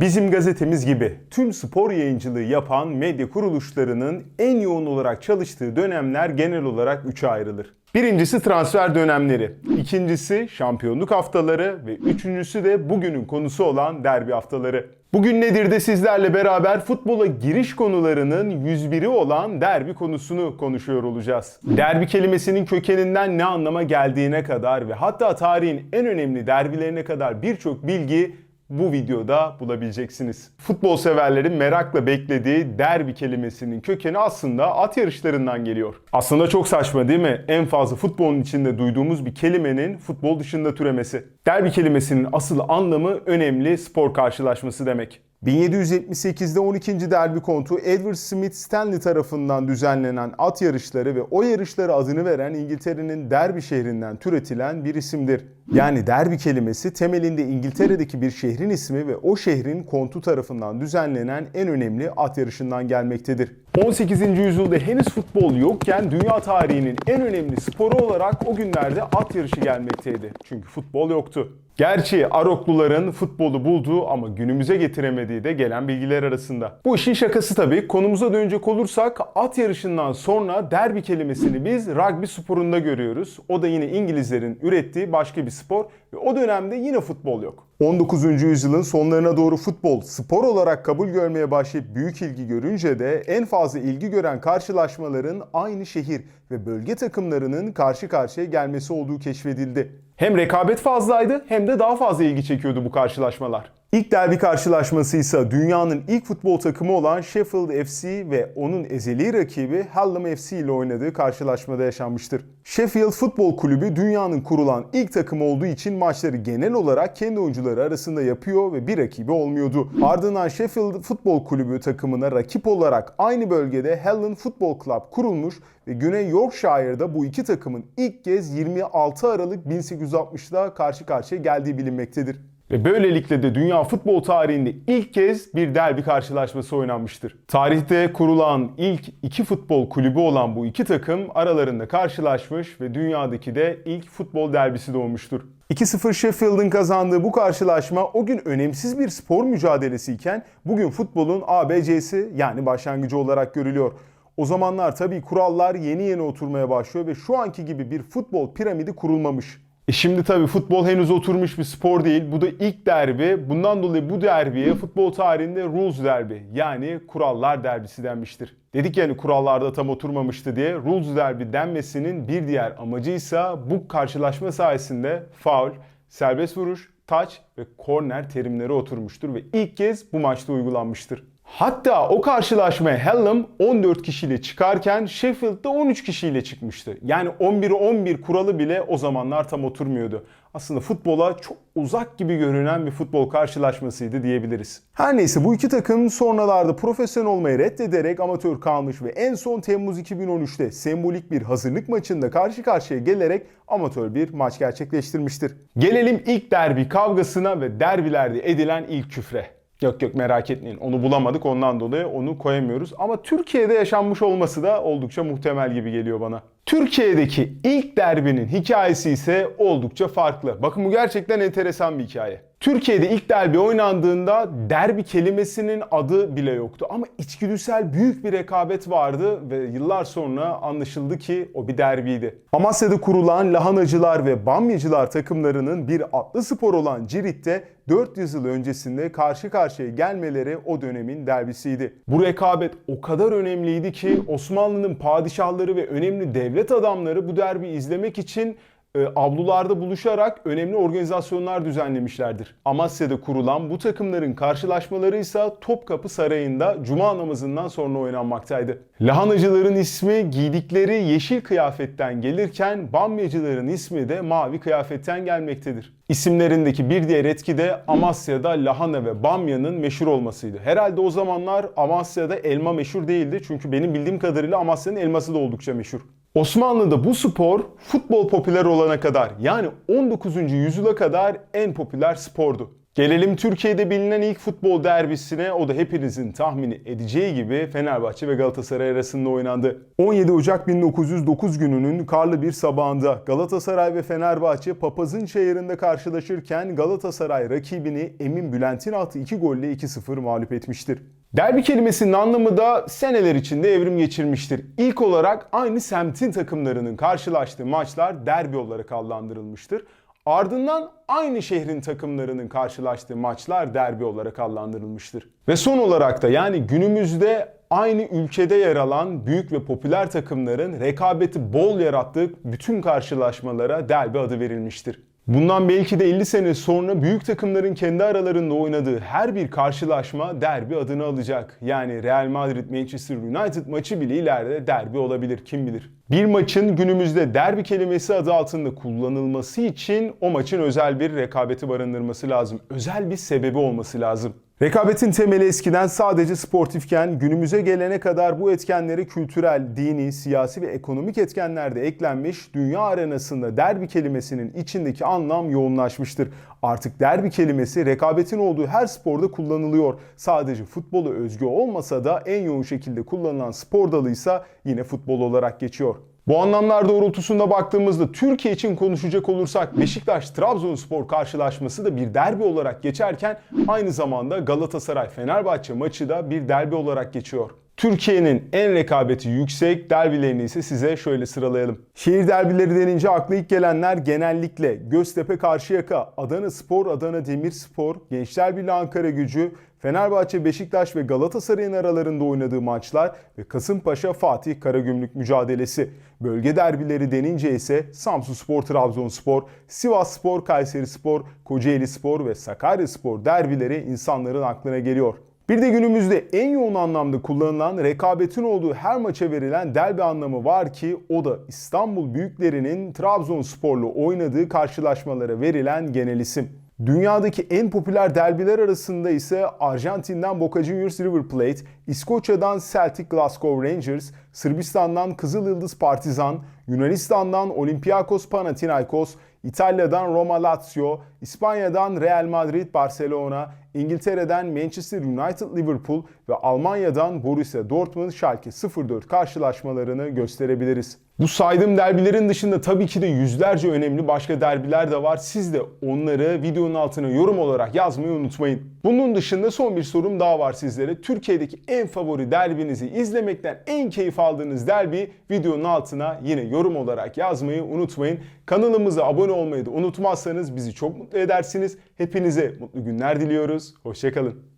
Bizim gazetemiz gibi tüm spor yayıncılığı yapan medya kuruluşlarının en yoğun olarak çalıştığı dönemler genel olarak üçe ayrılır. Birincisi transfer dönemleri, ikincisi şampiyonluk haftaları ve üçüncüsü de bugünün konusu olan derbi haftaları. Bugün nedir de sizlerle beraber futbola giriş konularının 101'i olan derbi konusunu konuşuyor olacağız. Derbi kelimesinin kökeninden ne anlama geldiğine kadar ve hatta tarihin en önemli derbilerine kadar birçok bilgi bu videoda bulabileceksiniz. Futbol severlerin merakla beklediği derbi kelimesinin kökeni aslında at yarışlarından geliyor. Aslında çok saçma değil mi? En fazla futbolun içinde duyduğumuz bir kelimenin futbol dışında türemesi. Derbi kelimesinin asıl anlamı önemli spor karşılaşması demek. 1778'de 12. derbi kontu Edward Smith Stanley tarafından düzenlenen at yarışları ve o yarışlara adını veren İngiltere'nin Derby şehrinden türetilen bir isimdir. Yani derbi kelimesi temelinde İngiltere'deki bir şehrin ismi ve o şehrin kontu tarafından düzenlenen en önemli at yarışından gelmektedir. 18. yüzyılda henüz futbol yokken dünya tarihinin en önemli sporu olarak o günlerde at yarışı gelmekteydi. Çünkü futbol yoktu. Gerçi Arokluların futbolu bulduğu ama günümüze getiremediği de gelen bilgiler arasında. Bu işin şakası tabii. Konumuza dönecek olursak at yarışından sonra derbi kelimesini biz rugby sporunda görüyoruz. O da yine İngilizlerin ürettiği başka bir spor ve o dönemde yine futbol yok. 19. yüzyılın sonlarına doğru futbol spor olarak kabul görmeye başlayıp büyük ilgi görünce de en fazla ilgi gören karşılaşmaların aynı şehir ve bölge takımlarının karşı karşıya gelmesi olduğu keşfedildi. Hem rekabet fazlaydı hem de daha fazla ilgi çekiyordu bu karşılaşmalar. İlk derbi karşılaşması ise dünyanın ilk futbol takımı olan Sheffield FC ve onun ezeli rakibi Hallam FC ile oynadığı karşılaşmada yaşanmıştır. Sheffield Futbol Kulübü dünyanın kurulan ilk takım olduğu için maçları genel olarak kendi oyuncuları arasında yapıyor ve bir rakibi olmuyordu. Ardından Sheffield Futbol Kulübü takımına rakip olarak aynı bölgede Hallam Football Club kurulmuş ve Güney Yorkshire'da bu iki takımın ilk kez 26 Aralık 1860'da karşı karşıya geldiği bilinmektedir. Ve böylelikle de dünya futbol tarihinde ilk kez bir derbi karşılaşması oynanmıştır. Tarihte kurulan ilk iki futbol kulübü olan bu iki takım aralarında karşılaşmış ve dünyadaki de ilk futbol derbisi doğmuştur. 2-0 Sheffield'ın kazandığı bu karşılaşma o gün önemsiz bir spor mücadelesiyken bugün futbolun ABC'si yani başlangıcı olarak görülüyor. O zamanlar tabii kurallar yeni yeni oturmaya başlıyor ve şu anki gibi bir futbol piramidi kurulmamış. E şimdi tabii futbol henüz oturmuş bir spor değil. Bu da ilk derbi. Bundan dolayı bu derbiye futbol tarihinde rules derbi yani kurallar derbisi denmiştir. Dedik yani kurallarda tam oturmamıştı diye rules derbi denmesinin bir diğer amacıysa bu karşılaşma sayesinde faul, serbest vuruş, taç ve korner terimleri oturmuştur ve ilk kez bu maçta uygulanmıştır. Hatta o karşılaşmaya Hallam 14 kişiyle çıkarken Sheffield'da 13 kişiyle çıkmıştı. Yani 11'e 11 kuralı bile o zamanlar tam oturmuyordu. Aslında futbola çok uzak gibi görünen bir futbol karşılaşmasıydı diyebiliriz. Her neyse bu iki takım sonralarda profesyonel olmayı reddederek amatör kalmış ve en son Temmuz 2013'te sembolik bir hazırlık maçında karşı karşıya gelerek amatör bir maç gerçekleştirmiştir. Gelelim ilk derbi kavgasına ve derbilerde edilen ilk küfre. Yok yok merak etmeyin onu bulamadık ondan dolayı onu koyamıyoruz. Ama Türkiye'de yaşanmış olması da oldukça muhtemel gibi geliyor bana. Türkiye'deki ilk derbinin hikayesi ise oldukça farklı. Bakın bu gerçekten enteresan bir hikaye. Türkiye'de ilk derbi oynandığında derbi kelimesinin adı bile yoktu. Ama içgüdüsel büyük bir rekabet vardı ve yıllar sonra anlaşıldı ki o bir derbiydi. Amasya'da kurulan lahanacılar ve bamyacılar takımlarının bir atlı spor olan Cirit'te 400 yıl öncesinde karşı karşıya gelmeleri o dönemin derbisiydi. Bu rekabet o kadar önemliydi ki Osmanlı'nın padişahları ve önemli devlet adamları bu derbi izlemek için e, avlularda buluşarak önemli organizasyonlar düzenlemişlerdir. Amasya'da kurulan bu takımların karşılaşmaları ise Topkapı Sarayı'nda cuma namazından sonra oynanmaktaydı. Lahanacıların ismi giydikleri yeşil kıyafetten gelirken bamyacıların ismi de mavi kıyafetten gelmektedir. İsimlerindeki bir diğer etki de Amasya'da lahana ve bamyanın meşhur olmasıydı. Herhalde o zamanlar Amasya'da elma meşhur değildi çünkü benim bildiğim kadarıyla Amasya'nın elması da oldukça meşhur. Osmanlı'da bu spor futbol popüler olana kadar yani 19. yüzyıla kadar en popüler spordu. Gelelim Türkiye'de bilinen ilk futbol derbisine. O da hepinizin tahmini edeceği gibi Fenerbahçe ve Galatasaray arasında oynandı. 17 Ocak 1909 gününün karlı bir sabahında Galatasaray ve Fenerbahçe Papaz'ın çayırında karşılaşırken Galatasaray rakibini Emin Bülent'in attığı 2 golle 2-0 mağlup etmiştir. Derbi kelimesinin anlamı da seneler içinde evrim geçirmiştir. İlk olarak aynı semtin takımlarının karşılaştığı maçlar derbi olarak adlandırılmıştır. Ardından aynı şehrin takımlarının karşılaştığı maçlar derbi olarak adlandırılmıştır. Ve son olarak da yani günümüzde aynı ülkede yer alan büyük ve popüler takımların rekabeti bol yarattığı bütün karşılaşmalara derbi adı verilmiştir. Bundan belki de 50 sene sonra büyük takımların kendi aralarında oynadığı her bir karşılaşma derbi adını alacak. Yani Real Madrid Manchester United maçı bile ileride derbi olabilir kim bilir. Bir maçın günümüzde derbi kelimesi adı altında kullanılması için o maçın özel bir rekabeti barındırması lazım. Özel bir sebebi olması lazım. Rekabetin temeli eskiden sadece sportifken günümüze gelene kadar bu etkenlere kültürel, dini, siyasi ve ekonomik etkenler de eklenmiş, dünya arenasında derbi kelimesinin içindeki anlam yoğunlaşmıştır. Artık derbi kelimesi rekabetin olduğu her sporda kullanılıyor. Sadece futbolu özgü olmasa da en yoğun şekilde kullanılan spor dalı ise yine futbol olarak geçiyor. Bu anlamlar doğrultusunda baktığımızda Türkiye için konuşacak olursak Beşiktaş-Trabzonspor karşılaşması da bir derbi olarak geçerken aynı zamanda Galatasaray-Fenerbahçe maçı da bir derbi olarak geçiyor. Türkiye'nin en rekabeti yüksek derbilerini ise size şöyle sıralayalım. Şehir derbileri denince akla ilk gelenler genellikle Göztepe Karşıyaka, Adana Spor, Adana Demirspor, Gençler Birliği Ankara Gücü, Fenerbahçe, Beşiktaş ve Galatasaray'ın aralarında oynadığı maçlar ve Kasımpaşa Fatih Karagümrük mücadelesi. Bölge derbileri denince ise Samsunspor, Trabzonspor, Sivasspor, Kayserispor, Kocaelispor ve Sakaryaspor derbileri insanların aklına geliyor. Bir de günümüzde en yoğun anlamda kullanılan rekabetin olduğu her maça verilen derbi anlamı var ki o da İstanbul büyüklerinin Trabzonspor'la oynadığı karşılaşmalara verilen genel isim. Dünyadaki en popüler derbiler arasında ise Arjantin'den Boca Juniors River Plate, İskoçya'dan Celtic Glasgow Rangers, Sırbistan'dan Kızıl Yıldız Partizan, Yunanistan'dan Olympiakos Panathinaikos, İtalya'dan Roma Lazio, İspanya'dan Real Madrid Barcelona, İngiltere'den Manchester United Liverpool ve Almanya'dan Borussia Dortmund Schalke 04 karşılaşmalarını gösterebiliriz. Bu saydığım derbilerin dışında tabii ki de yüzlerce önemli başka derbiler de var. Siz de onları videonun altına yorum olarak yazmayı unutmayın. Bunun dışında son bir sorum daha var sizlere. Türkiye'deki en favori derbinizi izlemekten en keyif aldığınız derbi videonun altına yine yorum olarak yazmayı unutmayın. Kanalımıza abone olmayı da unutmazsanız bizi çok mutlu edersiniz. Hepinize mutlu günler diliyoruz. Hoşçakalın.